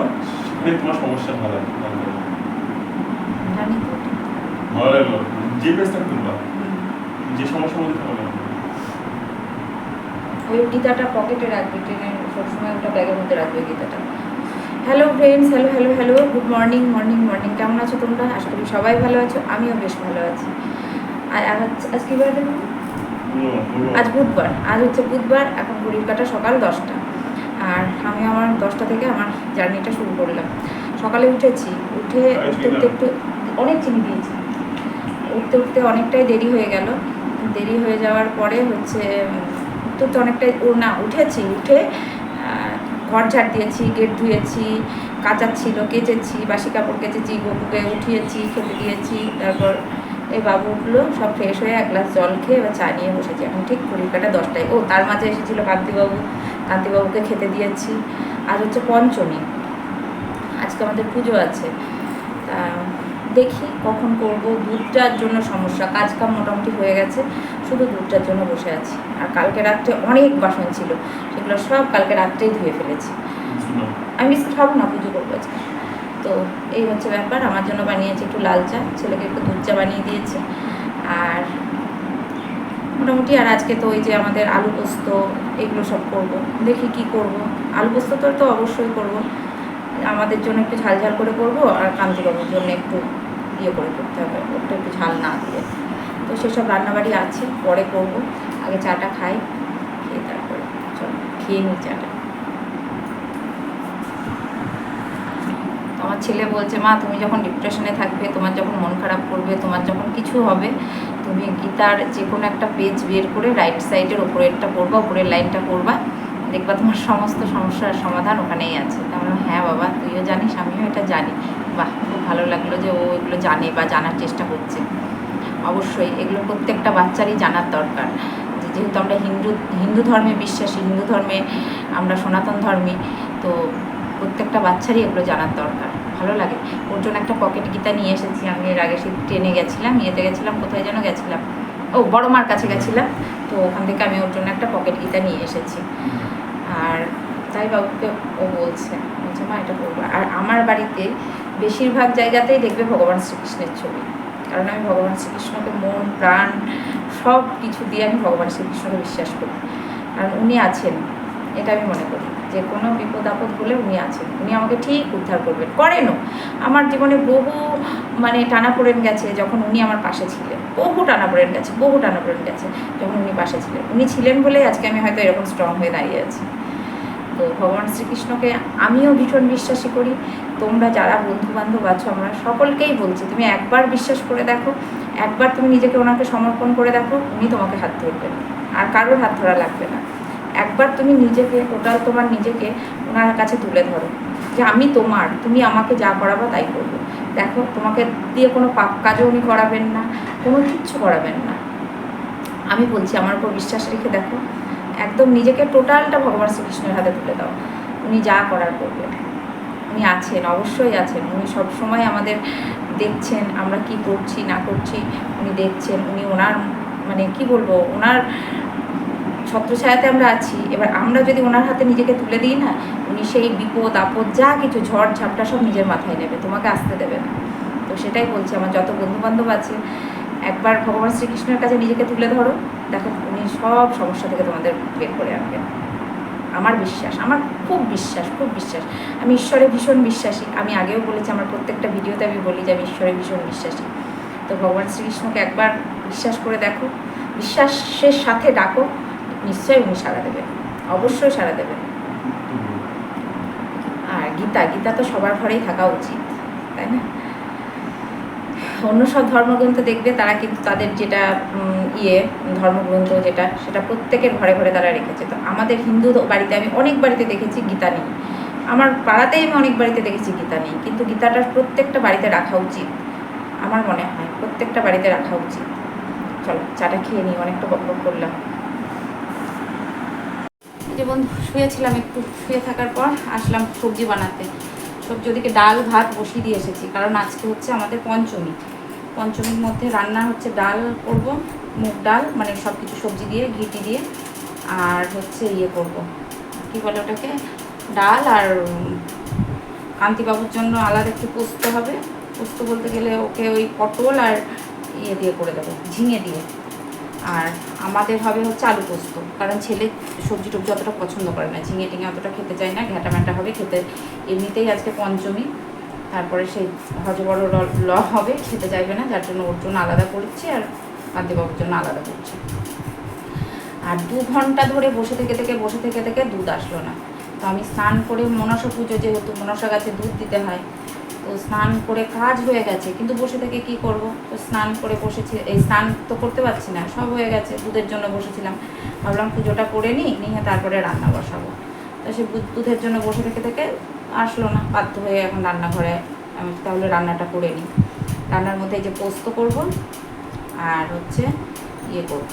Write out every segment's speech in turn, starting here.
করবা তোমার সমস্যা ভালো ভালো লাগল। যে পেজটা করবা যে সমস্যার মধ্যে থাকো না ওই গীতাটা পকেটে রাখবে ট্রেনের সবসময় ওটা ব্যাগের মধ্যে রাখবে গীতাটা। Hello friends hello hello hello good morning morning morning কেমন আছো তোমরা? আশা করি সবাই ভালো আছো আমিও বেশ ভালো আছি। আর আজ কি বার। আজ বুধবার আজ হচ্ছে বুধবার এখন ঘড়ির কাটা সকাল দশটা। আর আমি আমার দশটা থেকে আমার জার্নিটা শুরু করলাম। সকালে উঠেছি উঠে উঠতে উঠতে একটু অনেক চিনি দিয়েছি। উঠতে উঠতে অনেকটাই দেরি হয়ে গেল। দেরি হয়ে যাওয়ার পরে হচ্ছে উঠতে উঠতে অনেকটাই ও না উঠেছি উঠে ঘর ঝাড় দিয়েছি গেট ধুয়েছি কাচাচ্ছিল কেচেছি বাসি কাপড় কেচেছি গপুকে উঠিয়েছি খেতে দিয়েছি তারপর এই বাবু উঠল সব ফ্রেশ হয়ে এক গ্লাস জল খেয়ে এবার চা নিয়ে বসেছি। এখন ঠিক ঘড়ির কাটা দশটায়। ও তার মাঝে এসেছিল কান্তিবাবু। কান্তিবাবুকে খেতে দিয়েছি। আজ হচ্ছে পঞ্চমী। আজকে আমাদের পুজো আছে। তা দেখি কখন করব। দুধটার জন্য সমস্যা। কাজ কাম মোটামুটি হয়ে গেছে। শুধু দুধটার জন্য বসে আছি। আর কালকে রাত্রে অনেক বাসন ছিল। সেগুলো সব কালকে রাত্রেই ধুয়ে ফেলেছি। আমি খাব না, পুজো করব আজকে। তো এই হচ্ছে ব্যাপার। আমার জন্য বানিয়েছি একটু লাল চা। ছেলেকে একটু দুধ চা বানিয়ে দিয়েছি। আর মোটামুটি আর আজকে তো ওই যে আমাদের আলু পোস্ত, এগুলো সব করব। দেখি কি করব। আলু পোস্ত তো তো অবশ্যই করব। আমাদের জন্য একটু ঝাল ঝাল করে করব আর কান্তিবাবুর জন্য একটু ইয়ে করে করতে হবে। ওটা একটু ঝাল না দিয়ে। তো সেসব রান্নাবাড়ি আছে, পরে করব। আগে চাটা খাই, খেয়ে তারপরে চল, খেয়ে নিই চাটা। আমার ছেলে বলছে, মা, তুমি যখন ডিপ্রেশনে থাকবে, তোমার যখন মন খারাপ করবে, তোমার যখন কিছু হবে তুমি গীতার যে কোনো একটা পেজ বের করে রাইট সাইডের ওপরেরটা পড়বা, উপরের লাইনটা পড়বা। দেখবা তোমার সমস্ত সমস্যার সমাধান ওখানেই আছে। তা আমরা হ্যাঁ বাবা, তুইও জানিস, আমিও এটা জানি। বাহ, খুব ভালো লাগল যে ও এগুলো জানে বা জানার চেষ্টা করছে। অবশ্যই এগুলো প্রত্যেকটা বাচ্চারই জানার দরকার। যেহেতু আমরা হিন্দু হিন্দু ধর্মে বিশ্বাসী, হিন্দু ধর্মে আমরা সনাতন ধর্মী, তো প্রত্যেকটা বাচ্চারই এগুলো জানার দরকার। ভালো লাগে। ওর জন্য একটা পকেট গীতা নিয়ে এসেছি। আমি এর আগে সে ট্রেনে গেছিলাম ইয়েতে গেছিলাম, কোথায় যেন গেছিলাম। ও বড় মার কাছে গেছিলাম। তো ওখান থেকে আমি ওর জন্য একটা পকেট গীতা নিয়ে এসেছি। আর তাই বাবুকে ও বলছে বলছে, মা, এটা করব। আর আমার বাড়িতে বেশিরভাগ জায়গাতেই দেখবে ভগবান শ্রীকৃষ্ণের ছবি। কারণ আমি ভগবান শ্রীকৃষ্ণকে মন, প্রাণ সব কিছু দিয়ে আমি ভগবান শ্রীকৃষ্ণকে বিশ্বাস করি। কারণ উনি আছেন, এটা আমি মনে করি। যে কোনো বিপদ আপদ হলে উনি আছেন। উনি আমাকে ঠিক উদ্ধার করবেন। করেনও। আমার জীবনে বহু মানে টানাপোড়েন গেছে যখন উনি আমার পাশে ছিলেন। বহু টানাপোড়েন গেছে, বহু টানাপোড়েন গেছে যখন উনি পাশে ছিলেন। উনি ছিলেন বলেই আজকে আমি হয়তো এরকম স্ট্রং হয়ে দাঁড়িয়ে আছি। তো ভগবান শ্রীকৃষ্ণকে আমিও ভীষণ বিশ্বাসী করি। তোমরা যারা বন্ধু বান্ধব আছো, আমরা সকলকেই বলছি, তুমি একবার বিশ্বাস করে দেখো। একবার তুমি নিজেকে ওনাকে সমর্পণ করে দেখো, উনি তোমাকে হাত ধরবেন। আর কারোর হাত ধরা লাগবে না। একবার তুমি নিজেকে টোটাল তোমার নিজেকে ওনার কাছে তুলে ধরো। যে আমি তোমার, তুমি আমাকে যা করাবো তাই করব। দেখো, তোমাকে দিয়ে কোনো পাপ কাজও উনি করাবেন না, কোনো কিচ্ছু করাবেন না। আমি বলছি, আমার উপর বিশ্বাস রেখে দেখো, একদম নিজেকে টোটালটা ভগবান শ্রীকৃষ্ণের হাতে তুলে দাও। উনি যা করার করবেন উনি আছেন, অবশ্যই আছেন। উনি সবসময় আমাদের দেখছেন, আমরা কি করছি, না করছি, উনি দেখছেন। উনি ওনার মানে কি বলব, ওনার ছত্রছায়াতে আমরা আছি, এবার আমরা যদি ওনার হাতে নিজেকে তুলে দিই না, উনি সেই বিপদ, আপদ, যা কিছু ঝড়, ঝাপটা সব নিজের মাথায় নেবে, তোমাকে আসতে দেবে না। তো সেটাই বলছি, আমার যত বন্ধু বান্ধব আছে, একবার ভগবান শ্রীকৃষ্ণের কাছে নিজেকে তুলে ধরো, দেখো উনি সব সমস্যা থেকে তোমাদের বের করে আনবেন আমার বিশ্বাস, আমার খুব বিশ্বাস খুব বিশ্বাস। আমি ঈশ্বরে ভীষণ বিশ্বাসী। আমি আগেও বলেছি, আমার প্রত্যেকটা ভিডিওতে আমি বলি যে আমি ঈশ্বরে ভীষণ বিশ্বাসী। তো ভগবান শ্রীকৃষ্ণকে একবার বিশ্বাস করে দেখো, বিশ্বাসের সাথে ডাকো নিশ্চয়ই উনি সাড়া দেবেন। অবশ্যই সাড়া দেবেন। আর গীতা গীতা তো সবার ঘরেই থাকা উচিত, তাই না? অন্য সব ধর্মগ্রন্থ দেখবে, তারা কিন্তু তাদের যেটা ইয়ে ধর্মগ্রন্থ যেটা, সেটা প্রত্যেকের ঘরে ঘরে তারা রেখেছে। তো আমাদের হিন্দু বাড়িতে আমি অনেক বাড়িতে দেখেছি গীতা নেই। আমার পাড়াতেই আমি অনেক বাড়িতে দেখেছি গীতা নেই, কিন্তু গীতাটা প্রত্যেকটা বাড়িতে রাখা উচিত, আমার মনে হয়। প্রত্যেকটা বাড়িতে রাখা উচিত। চলো, চাটা খেয়ে নিই, অনেকটা বক বক করলাম। যে বন্ধু শুয়েছিলাম একটু, শুয়ে থাকার পর আসলাম সবজি বানাতে। সবজি ওদিকে ডাল, ভাত বসিয়ে দিয়ে এসেছি, কারণ আজকে হচ্ছে আমাদের পঞ্চমী। পঞ্চমীর মধ্যে রান্না হচ্ছে ডাল করব, মুগ ডাল মানে সব কিছু সবজি দিয়ে, ঘিটি দিয়ে, আর হচ্ছে ইয়ে করব। কি বলে ওটাকে? ডাল আর কান্তিবাবুর জন্য আলাদা একটু পোস্ত হবে। পোস্ত বলতে গেলে ওকে ওই পটল আর ইয়ে দিয়ে করে দেবো, ঝিঙে দিয়ে। আর আমাদের হবে হচ্ছে আলু পোস্ত। কারণ ছেলে সবজি টবজি অতটা পছন্দ করে না। ঝিঙে টিঙে অতটা খেতে চায় না, ঘ্যাটা ম্যাটা হবে খেতে। এমনিতেই আজকে পঞ্চমী, তারপরে সেই হজ বড় ল- হবে, খেতে চাইবে না, যার জন্য ওর জন্য আলাদা করছি আর কান্তিবাবুর জন্য আলাদা করছি। আর দু ঘণ্টা ধরে বসে থেকে থেকে, বসে থেকে থেকে দুধ আসলো না। তো আমি স্নান করে মনসা পুজো যেহেতু, মনসা গাছে দুধ দিতে হয় তো স্নান করে কাজ হয়ে গেছে, কিন্তু বসে থেকে কি করব? তো স্নান করে বসেছি, এই স্নান তো করতে পারছি না, সব হয়ে গেছে, দুধের জন্য বসেছিলাম। ভাবলাম পুজোটা করে নিই, নিয়ে তারপরে রান্না বসাবো। তো সে দুধের জন্য বসে থেকে থেকে আসলো না, বাধ্য হয়ে এখন রান্নাঘরে আমি তাহলে রান্নাটা করে নিই। রান্নার মধ্যে এই যে পোস্ত করব, আর হচ্ছে ইয়ে করব।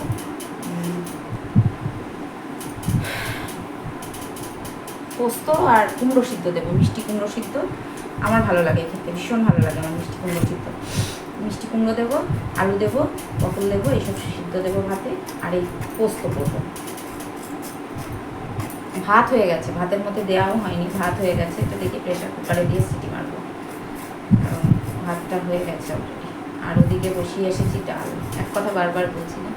পোস্ত আর কুমড়ো সিদ্ধ দেবো, মিষ্টি কুমড়ো সিদ্ধ। আমার ভালো লাগে খেতে, ভীষণ ভালো লাগে আমার মিষ্টি কুমড়ো সিদ্ধ মিষ্টি কুমড়ো দেবো, আলু দেবো, পটল দেবো, এইসব সিদ্ধ দেবো ভাতে, আর এই পোস্ত করব। ভাত হয়ে গেছে, ভাতের মধ্যে দেওয়াও হয়নি, ভাত হয়ে গেছে এটা দেখি প্রেশার কুকারে দিয়ে সিটি মারবো। ভাতটা হয়ে গেছে অলরেডি আর ওদিকে বসিয়ে এসেছি ডাল। এক কথা বারবার বলছি না।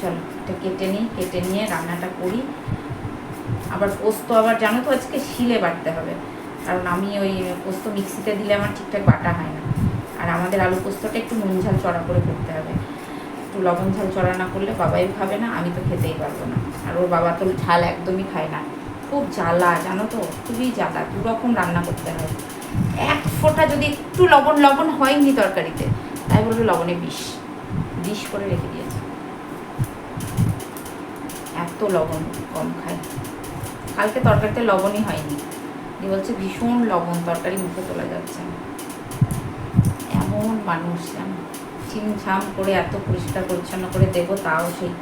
চলো, এটা কেটে নিই, কেটে নিয়ে রান্নাটা করি। আবার পোস্ত আবার জানো তো আজকে শিলে বাটতে হবে। কারণ আমি ওই পোস্ত মিক্সিতে দিলে আমার ঠিকঠাক বাটা হয় না। আর আমাদের আলু পোস্তটা একটু নুন ঝাল চড়া করে করতে হবে। একটু লবণ ঝাল চড়া না করলে বাবাই খাবে না, আমি তো খেতেই পারব না। আর ওর বাবা তো ঝাল একদমই খায় না। খুব জ্বালা, জানো তো? খুবই জ্বালা, দু রকম রান্না করতে হয়। এক ফোঁটা যদি একটু লবণ লবণ হয়নি তরকারিতে, তাই বলবে লবণে বিষ। বিষ করে রেখে দিয়েছে। এত লবণ কম খায়। কালকে তরকারিতে লবণই হয়নি। দিয়ে বলছে? ভীষণ লবণ তরকারি মুখে তোলা যাচ্ছে এমন মানুষ ছিমছাম করে এত পরিষ্কার পরিচ্ছন্ন করে দেবো, তাও সেই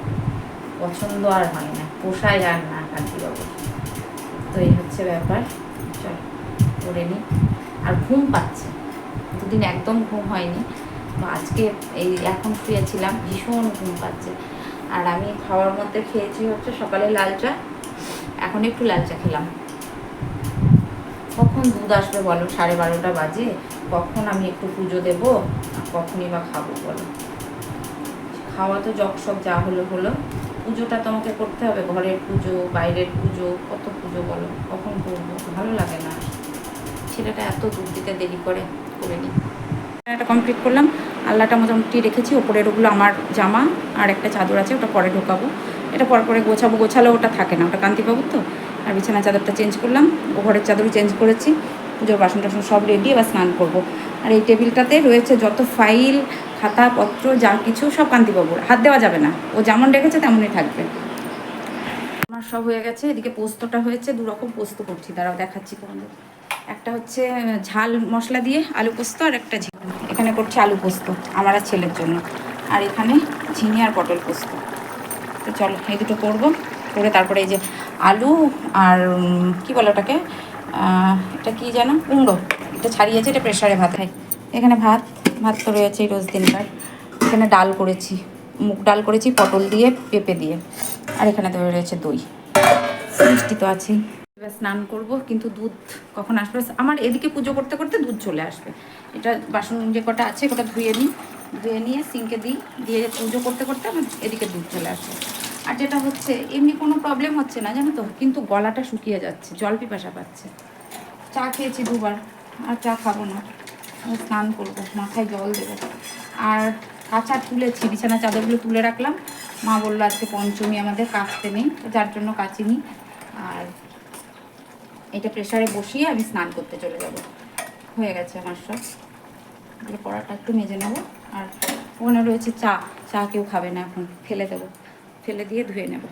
পছন্দ আর হয় না। পোষায় আর না কান্তিবাবু তো এই হচ্ছে ব্যাপার। চল, করে নিই আর ঘুম পাচ্ছে। দুদিন একদম ঘুম হয়নি। তো আজকে এই এখন শুয়েছিলাম, ভীষণ ঘুম পাচ্ছে। আর আমি খাওয়ার মধ্যে খেয়েছি হচ্ছে সকালে লাল চা। এখন একটু লাল চা খেলাম। কখন দুধ আসবে বলো? সাড়ে বারোটা বাজে। কখন আমি একটু পুজো দেবো? কখনই বা খাব বলো। খাওয়া তো সব যা হলো হলো। পুজোটা তোমাকে করতে হবে। ঘরের পুজো, বাইরের পুজো, কত পুজো বলো? কখন করব? ভালো লাগে না। ছেলেটা এত দুধ দিতে দেরি করে করে নিই এটা কমপ্লিট করলাম। আল্লাহটা মোটামুটি রেখেছি। ওপরের ওগুলো আমার জামা আর একটা চাদর আছে, ওটা পরে ঢোকাবো। এটা পরে পরে গোছাবো। গোছালে ওটা থাকে না। ওটা কান্তিবাবুর তো। আর বিছানা চাদরটা চেঞ্জ করলাম, ঘরের চাদরও চেঞ্জ করেছি, পুজোর বাসন টাসন সব রেডি এবার স্নান করব। আর এই টেবিলটাতে রয়েছে যত ফাইল খাতাপত্র যা কিছু সব কান্তিবাবুর। হাত দেওয়া যাবে না, ও যেমন রেখেছে তেমনই থাকবে। আমার সব হয়ে গেছে, এদিকে পোস্তটা হয়েছে দু রকম পোস্ত করছি, দাঁড়াও দেখাচ্ছি তোমাদের। একটা হচ্ছে ঝাল মশলা দিয়ে আলু পোস্ত আর একটা এখানে করছি আলু পোস্ত, আমার আর ছেলের জন্য। আর এখানে ঝিঙে আর পটল পোস্ত। তো চলো, এই দুটো করব, করে তারপরে এই যে আলু আর কি বলে ওটাকে? এটা কি যেন? কুমড়ো। এটা ছাড়িয়েছে, এটা প্রেশারে ভাত। খাই এখানে ভাত ভাত তো রয়েছে রোজ দিনকার। এখানে ডাল করেছি, মুগ ডাল করেছি, পটল দিয়ে, পেঁপে দিয়ে। আর এখানে তো রয়েছে দই। মিষ্টি তো আছেই। এবার স্নান করব, কিন্তু দুধ কখন আসবে? আমার এদিকে পুজো করতে করতে দুধ চলে আসবে। এটা বাসন যে কটা আছে কটা ধুয়ে নিই। ধুয়ে নিয়ে সিঙ্কে দিই, দিয়ে পুজো করতে করতে আমার এদিকে দুধ চলে আসবে। আর যেটা হচ্ছে, এমনি কোনো প্রবলেম হচ্ছে না, জানো তো? কিন্তু গলাটা শুকিয়ে যাচ্ছে, জল পিপাসা পাচ্ছে। চা খেয়েছি দুবার, আর চা খাব না। স্নান করব, মাথায় জল দেবো। আর কাঁচা তুলেছি, বিছানা চাদরগুলো তুলে রাখলাম। মা বলল, আজকে পঞ্চমী, আমাদের কাচতে নেই যার জন্য কাচিনি আর এটা প্রেশারে বসিয়ে আমি স্নান করতে চলে যাব। হয়ে গেছে আমার সব। কড়াটা একটু মেজে নেব। আর ওখানে রয়েছে চা চা কেউ খাবে না এখন, ফেলে দেবো। ফেলে দিয়ে ধুয়ে নেব।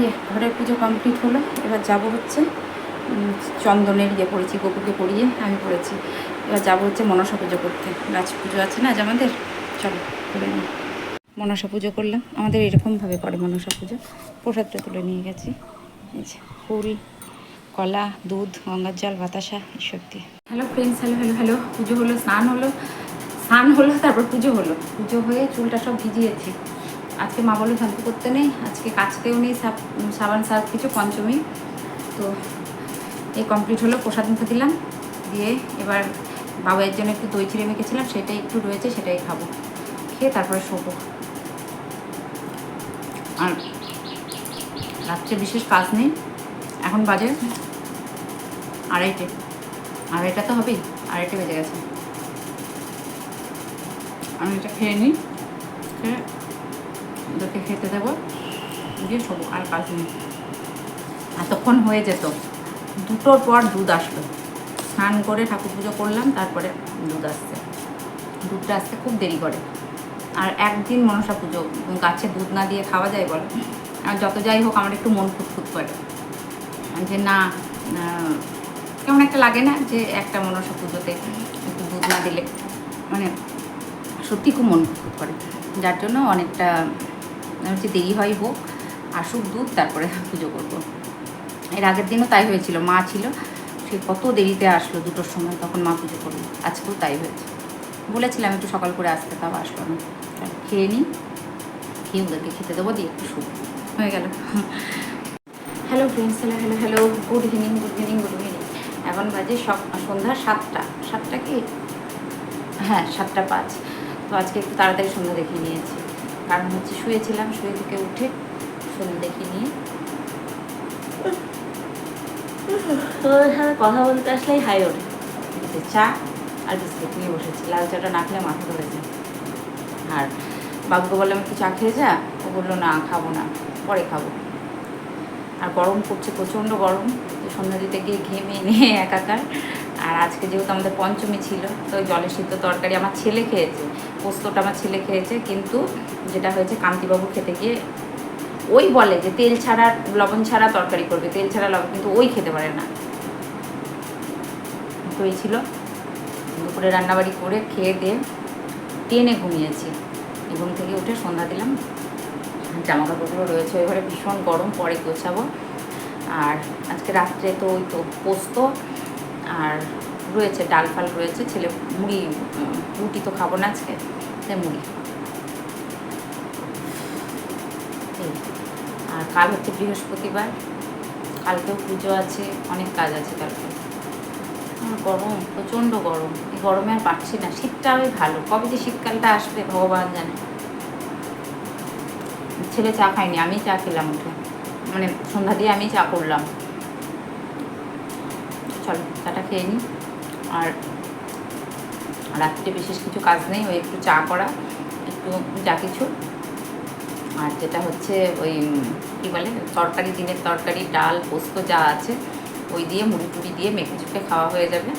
যে ঘরের পুজো কমপ্লিট হলো। এবার যাব হচ্ছে চন্দনের ইয়ে পড়েছি, গপুকে পড়িয়ে আমি পড়েছি। এবার যাব হচ্ছে মনসা পুজো করতে। গাছ পুজো আছে না আজ আমাদের? চলো করে নিই। মনসা পুজো করলাম। আমাদের এরকমভাবে করে মনসা পুজো। প্রসাদটা তুলে নিয়ে গেছি। ফুল, কলা, দুধ, গঙ্গার জল, বাতাসা এসব দিয়ে। Hello friends hello hello hello. পুজো হলো, স্নান হলো। স্নান হলো, তারপর পুজো হলো। পুজো হয়ে চুলটা সব ভিজিয়েছি। আজকে মা বলে শ্যাম্পু করতে নেই, আজকে কাচতেও নেই সাব- সাবান সার্ফ কিছু, পঞ্চমী। তো এই কমপ্লিট হলো, প্রসাদ মুখে দিলাম, দিয়ে এবার বাবাইয়ের জন্য একটু দই চিড়ে মেখেছিলাম, সেটাই একটু রয়েছে, সেটাই খাব। খেয়ে তারপরে শোবো। আর রাত্রে বিশেষ কাজ নেই, এখন বাজে আড়াইটে। আড়াইটা তো হবেই, আড়াইটে বেজে গেছে। আমি এটা খেয়ে নিই। খেতে দেবো। দিয়ে শোবো আর কাজ নেই। এতক্ষণ হয়ে যেত, দুটোর পর দুধ আসলো। স্নান করে ঠাকুর পুজো করলাম, তারপরে দুধ আসছে। দুধটা আসতে খুব দেরি করে। আর একদিন মনসা পুজো, গাছে দুধ না দিয়ে খাওয়া যায় বলে। আর যত যাই হোক, আমার একটু মন ফুটফুট করে। যে না কেমন একটা লাগে না যে একটা মনসা পুজোতে একটু দুধ না দিলে মানে সত্যি খুব মন ফুটফুট করে। যার জন্য অনেকটা হচ্ছে দেরি হয় হোক, আসুক দুধ, তারপরে পুজো করব। এর আগের দিনও তাই হয়েছিল, মা ছিল, সে কত দেরিতে আসলো দুটোর সময়, তখন মা পুজো করল। আজকেও তাই হয়েছে। বলেছিলাম একটু সকাল করে আসতে, তাও আসলো না। খেয়ে নিই, খেয়ে ওদেরকে খেতে দেবো, দিয়ে একটু শুভ হয়ে গেল। Hello friends hello hello hello good evening good evening good evening এখন বাজে সব সন্ধ্যা সাতটা। সাতটা কি? হ্যাঁ সাতটা পাঁচ। তো আজকে একটু তাড়াতাড়ি সন্ধ্যা দেখিয়ে নিয়েছি। কারণ হচ্ছে শুয়েছিলাম, শুয়ে থেকে উঠে সন্ধ্যা দেখিয়ে নিয়ে। তোর সাথে কথা বলতে আসলেই হাই ওঠে চা আর বিস্কুট নিয়ে বসেছি। লাল চাটা না খেলে মাথা ধরে যায়। আর বাবুকে বললাম, একটু চা খেয়ে যা। ও বলল, না, খাব না, পরে খাব। আর গরম পড়ছে, প্রচণ্ড গরম। তো সন্ধ্যা দিতে গিয়ে ঘেমে নিয়ে একাকার। আর আজকে যেহেতু আমাদের পঞ্চমী ছিল, তো জলের সিদ্ধ তরকারি আমার ছেলে খেয়েছে, পোস্তটা আমার ছেলে খেয়েছে। কিন্তু যেটা হয়েছে কান্তিবাবু খেতে গিয়ে ওই বলে যে তেল ছাড়া, লবণ ছাড়া তরকারি করবে, তেল ছাড়া লবণ, কিন্তু ওই খেতে পারে না। তো এই ছিল। দুপুরে রান্নাবাড়ি করে খেয়ে দিয়ে টেনে ঘুমিয়েছি। ঘুম থেকে উঠে সন্ধ্যা দিলাম। জামা কাপড়গুলো রয়েছে ওই ঘরে ভীষণ গরম, পরে গোছাবো। আর আজকে রাত্রে তো ওই তো পোস্ত আর রয়েছে, ডাল ফাল রয়েছে, ছেলে মুড়ি রুটি তো খাব না আজকে, তাই মুড়ি এই। আর কাল হচ্ছে বৃহস্পতিবার, কালকেও পুজো আছে, অনেক কাজ আছে কালকে গরম, প্রচণ্ড গরম। এই গরমে আর পারছি না। শীতটা ওই ভালো। কবে যে শীতকালটা আসবে, ভগবান জানে। ছেলে চা খায়নি, আমি চা খেলাম উঠে। মানে সন্ধ্যা দিয়ে আমি চা করলাম। চলো, চাটা খেয়ে নিই আর রাত্রে বিশেষ কিছু কাজ নেই, ওই একটু চা করা, একটু যা কিছু। আর যেটা হচ্ছে ওই, কী বলে, তরকারি দিনের তরকারি, ডাল, পোস্ত যা আছে, ওই দিয়ে মুড়ি টুড়ি দিয়ে মেখে চুখে খাওয়া হয়ে যাবে।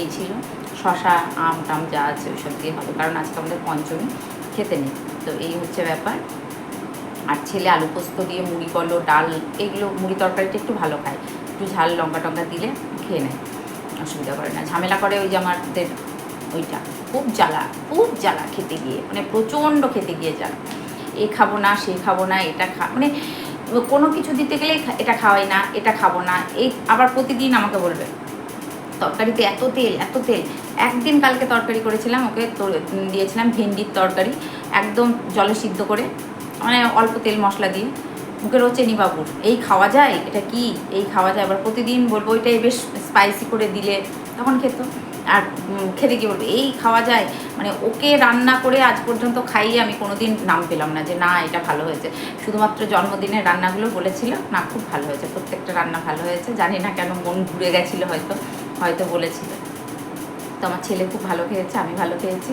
এই ছিল। শশা আম, টাম যা আছে ওইসব দিয়ে হবে, কারণ আজকে আমাদের পঞ্চমী, খেতে নেই। তো এই হচ্ছে ব্যাপার। আর ছেলে আলু পোস্ত দিয়ে মুড়ি বলো ডাল, এগুলো মুড়ি তরকারিটা একটু ভালো খায়। একটু ঝাল লঙ্কা টঙ্কা দিলে খেয়ে নেয়, অসুবিধা করে না। ঝামেলা করে ওই যে আমাদের ওইটা। খুব জ্বালা খুব জ্বালা খেতে গিয়ে মানে প্রচণ্ড খেতে গিয়ে জ্বালা। এ খাব না, সে খাব না, এটা খা মানে কোনো কিছু দিতে গেলেই খা- এটা খাওয়াই না, এটা খাব না এই আবার প্রতিদিন আমাকে বলবে, তরকারিতে এত তেল এত তেল। একদিন কালকে তরকারি করেছিলাম, ওকে দিয়েছিলাম ভেন্ডির তরকারি, একদম জলে সিদ্ধ করে মানে অল্প তেল মশলা দিয়ে, মুখে রয়েছে বাবুর এই খাওয়া যায়? এটা কি? এই খাওয়া যায়? আবার প্রতিদিন বলব, ওইটাই বেশ স্পাইসি করে দিলে। তখন খেত। আর খেতে কি বলব? এই খাওয়া যায়। মানে ওকে রান্না করে আজ পর্যন্ত খাইয়ে আমি কোনোদিন নাম পেলাম না যে, না, এটা ভালো হয়েছে। শুধুমাত্র জন্মদিনের রান্নাগুলো বলেছিল, না, খুব ভালো হয়েছে। প্রত্যেকটা রান্না ভালো হয়েছে। জানি না কেন মন ঘুরে গেছিল হয়তো হয়তো বলেছিল। তো আমার ছেলে খুব ভালো খেয়েছে, আমি ভালো খেয়েছি।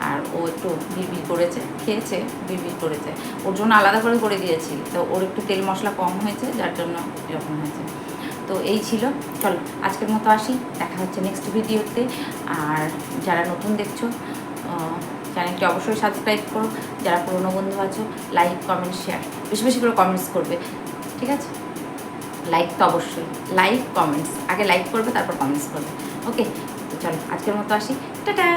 আর ও একটু বিড়বিড় করেছে, খেয়েছে, বিড়বিড় করেছে। ওর জন্য আলাদা করে করে দিয়েছি। তো ওর একটু তেল মশলা কম হয়েছে, যার জন্য এরকম হয়েছে। তো এই ছিল। চলো, আজকের মতো আসি। দেখা হচ্ছে নেক্সট ভিডিওতে। আর যারা নতুন দেখছ চ্যানেলটি অবশ্যই সাবস্ক্রাইব করো। যারা পুরনো বন্ধু আছো লাইক কমেন্ট শেয়ার বেশি বেশি করে কমেন্টস করবে। ঠিক আছে? লাইক তো অবশ্যই। লাইক কমেন্টস আগে লাইক করবে, তারপর কমেন্টস করবে। ওকে তো চলো, আজকের মতো আসি। টাটা!